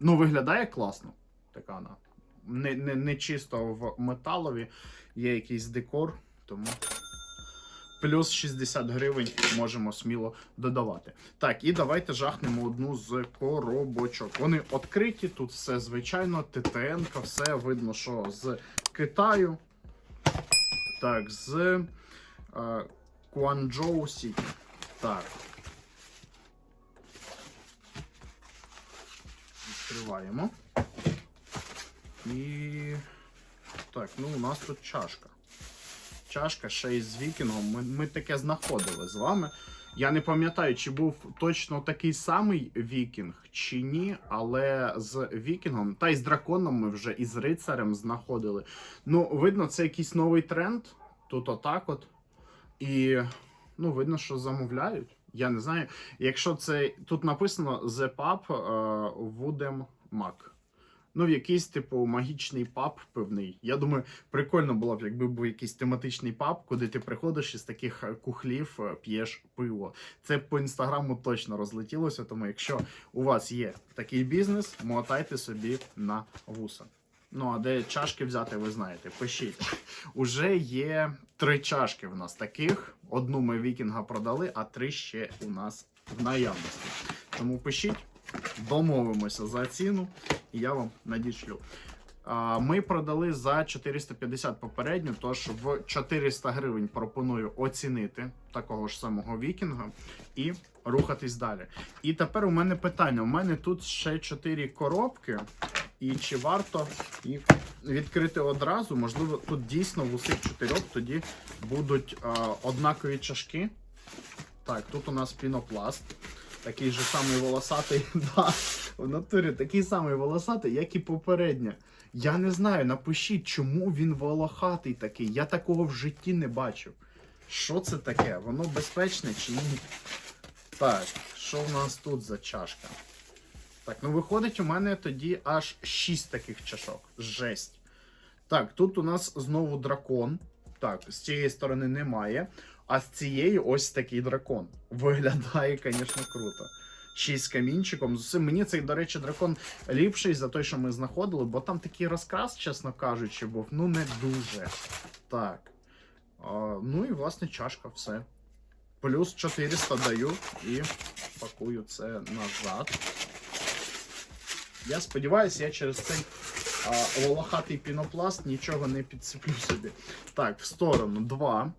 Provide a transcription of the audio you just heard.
Ну, виглядає класно. Така вона. Не, не, не чисто в металові, є якийсь декор, тому. Плюс 60 гривень можемо сміло додавати. Так, і давайте жахнемо одну з коробочок. Вони відкриті, тут все звичайно, ТТН, все видно, що з Китаю. Так, з е, Сіті. Так. Відкриваємо. І. Так, ну у нас тут чашка. Чашка ще й з вікінгом. Ми, ми таке знаходили з вами. Я не пам'ятаю, чи був точно такий самий вікінг, чи ні, але з вікінгом, та й з драконом ми вже і з рицарем знаходили. Ну, видно, це якийсь новий тренд. Тут отак от. І ну, видно, що замовляють. Я не знаю. Якщо це тут написано The Pub uh, Wooden Mac. Ну, в якийсь, типу, магічний паб певний. Я думаю, прикольно було б, якби був якийсь тематичний паб, куди ти приходиш із таких е, кухлів е, п'єш пиво. Це по інстаграму точно розлетілося. Тому, якщо у вас є такий бізнес, мотайте собі на вуса. Ну, а де чашки взяти, ви знаєте, пишіть. Уже є три чашки в нас таких. Одну ми вікінга продали, а три ще у нас в наявності. Тому пишіть, домовимося за ціну, і я вам надішлю. Ми продали за 450 попередньо, тож в 400 гривень пропоную оцінити такого ж самого вікінга і рухатись далі. І тепер у мене питання: у мене тут ще 4 коробки. І чи варто їх відкрити одразу? Можливо, тут дійсно в усіх чотирьох тоді будуть е, однакові чашки. Так, тут у нас пінопласт. Такий же самий волосатий. Да, в натурі такий самий волосатий, як і попередня. Я не знаю, напишіть, чому він волохатий такий. Я такого в житті не бачив. Що це таке? Воно безпечне чи ні? Так, що в нас тут за чашка? Так, ну виходить, у мене тоді аж 6 таких чашок. Жесть. Так, тут у нас знову дракон. Так, з цієї сторони немає. А з цієї ось такий дракон. Виглядає, звісно, круто. Й з камінчиком. Мені цей, до речі, дракон ліпший за той, що ми знаходили, бо там такий розкрас, чесно кажучи, був. Ну, не дуже. Так. А, ну і власне чашка, все. Плюс 400 даю і пакую це назад. Я сподіваюся, я через цей а, волохатий пінопласт нічого не підсиплю собі. Так, в сторону 2.